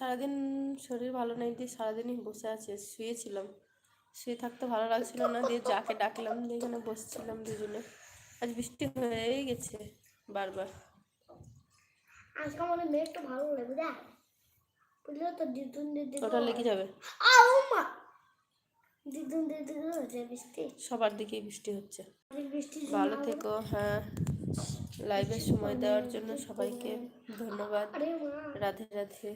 সারাদিন শরীর ভালো নেই দিয়ে সারাদিনই বসে আছে শুয়েছিলাম। শুয়ে থাকতে ভালো লাগছিল না দিয়ে যাকে ডাকলাম দিয়ে এখানে বসছিলাম দুজনে। আজ বৃষ্টি হয়েই গেছে বারবার। আজকে আমাদের মেঘটা ভালো লাগবে দেখ। বুঝলো তো দিদুন দিদি ওটা লেগে যাবে। আউ মা। দিদুন দিদি হচ্ছে বৃষ্টি। সবার দিকেই বৃষ্টি হচ্ছে। বৃষ্টি ভালো থেকো হ্যাঁ। লাইভে সময় দেওয়ার জন্য সবাইকে ধন্যবাদ। রাধে রাধে।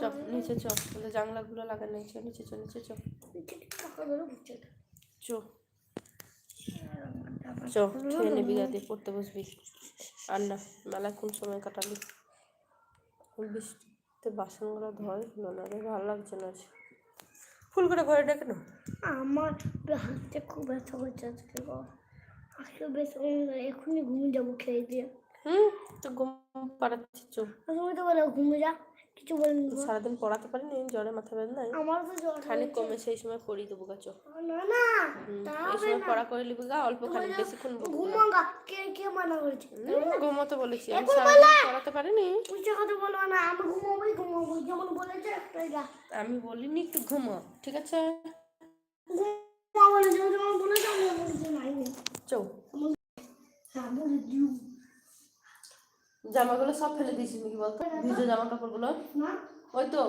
চপ নিচে চপ। জানলাগুলো লাগানো নিচে নিচে চো নিচে চো টাকা ধরে চো। খেয়ে নিবি গা দিয়ে পড়তে বসবি। আর না মেলা কোন সময় কাটালি বৃষ্টিতে বাসনগুলো ধয় হলো না রে ভালো লাগছে না ফুল করে ঘরে না আমার হাতে খুব ব্যথা করছে আজকে বেশ এখনই ঘুমিয়ে যাব খেয়ে দিয়ে। হুম তো ঘুম পাড়াচ্ছি চো তুমি তো বলে ঘুমিয়ে যা কিছু বলিনি সারাদিন পড়াতে পারিনি জ্বরে মাথা ব্যথা নাই। আমার তো জ্বর খানিক কমে সেই সময় পড়ি দেবো গা না না এই সময় পড়া করে নিবি গা অল্প খানিক বেশিক্ষণ না। কে কে মানা করেছে? ঘুমোতে বলেছি আমি সারাদিন পড়াতে পারিনি। উচ্চ কথা বলো না আমি ঘুমাবোই ঘুমাবো যেমন বলেছে একটাই যা। আমি বলিনি একটু ঘুমো ঠিক আছে? যেমন বলেছে আমি বলেছি নাই চৌ হ্যাঁ বলে দিও। জামাগুলো সব ফেলে দিয়েছিস নাকি বলতো? ভিজে জামা কাপড়গুলো ওই তো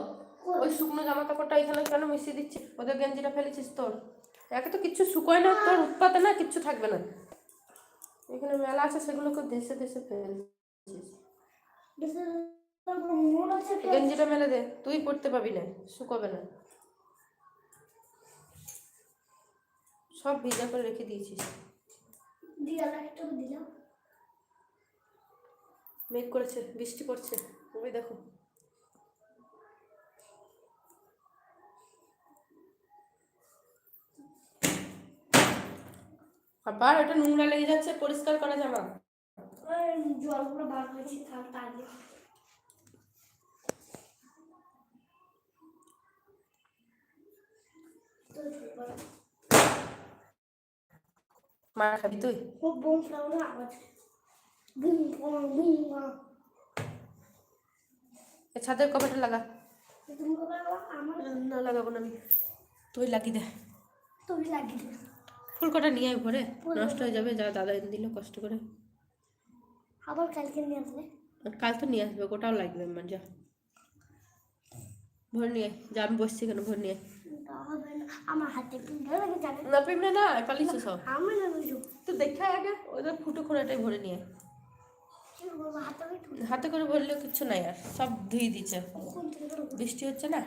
ওই শুকনো জামা কাপড়টা এখানে কেন মিশিয়ে দিচ্ছি? ওদের গেঞ্জিটা ফেলেছিস তোর? একে তো কিচ্ছু শুকোয় না তোর উৎপাতে না কিচ্ছু থাকবে না। এখানে মেলা আছে সেগুলোকে দেশে দেশে ফেলছিস। গেঞ্জিটা মেলে দে তুই পড়তে পাবি না শুকোবে না। সব ভিজা করে রেখে দিয়েছিস। দিয়া দিলাম। মেঘ করেছে বৃষ্টি পড়ছে। ওই দেখো। আবার ওটা নোংরা লেগে যাচ্ছে পরিষ্কার করা জামা ওই জলগুলো বার করেছি তার তার মার খাবি তুই? ও বোম আওয়াজ। ছাদের কপাটা লাগা। না লাগাবো না আমি। তুই লাগিয়ে দে। লাগিয়ে দিবে ফুল কটা নিয়ে আয় ঘরে। নষ্ট হয়ে যাবে যা দাদা এনে দিল কষ্ট করে। আবার কালকে নিয়ে আসবে? কাল তো নিয়ে আসবে গোটাও লাগবে আমার যা। ভোর নিয়ে। যা আমি বসছি কেন ভোর নিয়ে আমার হাতে পিঁপড়ে লেগে না পিমড়ে না পালিয়েছে সব। আমি না তো দেখে আগে ওদের ফুটো খোড়াটাই ভরে নিয়ে হাতে করে ভরলেও কিছু নাই আর সব ধুয়ে দিচ্ছে বৃষ্টি হচ্ছে না?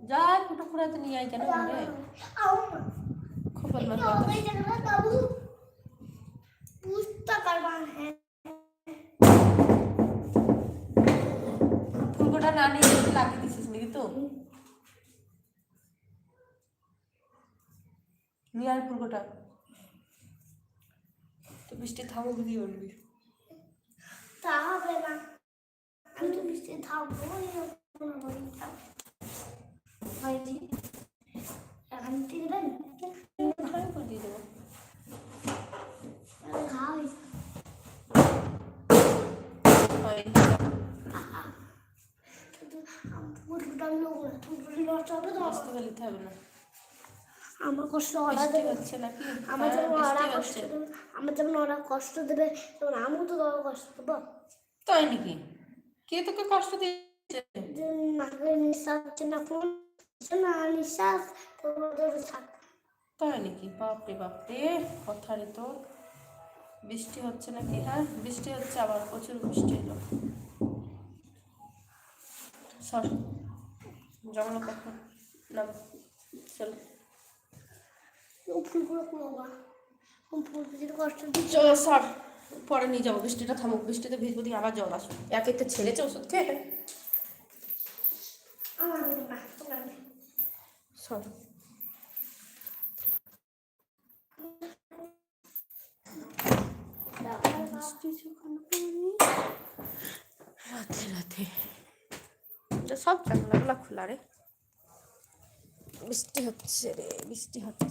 যা ফুটো খোড়াতে নিয়ে আয় কেন হ্যাঁ। ফুলকোটা না নিয়ে লাগিয়ে দিছিস নাকি তো? নিয়ে আয় ফুলকোটা। তো বৃষ্টি থামুক দিয়ে উঠবি। তা হবে না আমি তো বৃষ্টি থেকে আমি করে দিয়ে দেবো। ফুটফুটা আমি লোক ফুটফুটি নষ্ট হবে তো। আসতে গেলে হবে না। আমার কষ্ট ওরা দেবে হচ্ছে নাকি আমার হ্যাঁ, যেমন ওরা কষ্ট দেবে আমার যেমন ওরা কষ্ট দেবে তেমন আমিও তো ওরা কষ্ট দেবো। তাই নাকি? কে তোকে কষ্ট দিয়েছে? যে নাকে নিঃশ্বাস হচ্ছে না ফোন না নিঃশ্বাস থাক। তাই নাকি? বাপরে বাপরে কথা রে তো। বৃষ্টি হচ্ছে নাকি? হ্যাঁ বৃষ্টি হচ্ছে আবার প্রচুর বৃষ্টি এলো সর জঙ্গল কখন না চল ও ফুলগুলো কুড়োবা ফুলগুলির কষ্ট দিচ্ছে চলো সর পরে নিয়ে যাব বৃষ্টিটা থামুক বৃষ্টিতে ভিজবো দিয়ে আবার জল আসবে। একে তো ছেড়েছে ওষুধ খেয়ে। সর বৃষ্টি রাতে রাতে সব জানলাগুলো খোলা রে। বৃষ্টি হচ্ছে রে বৃষ্টি হচ্ছে।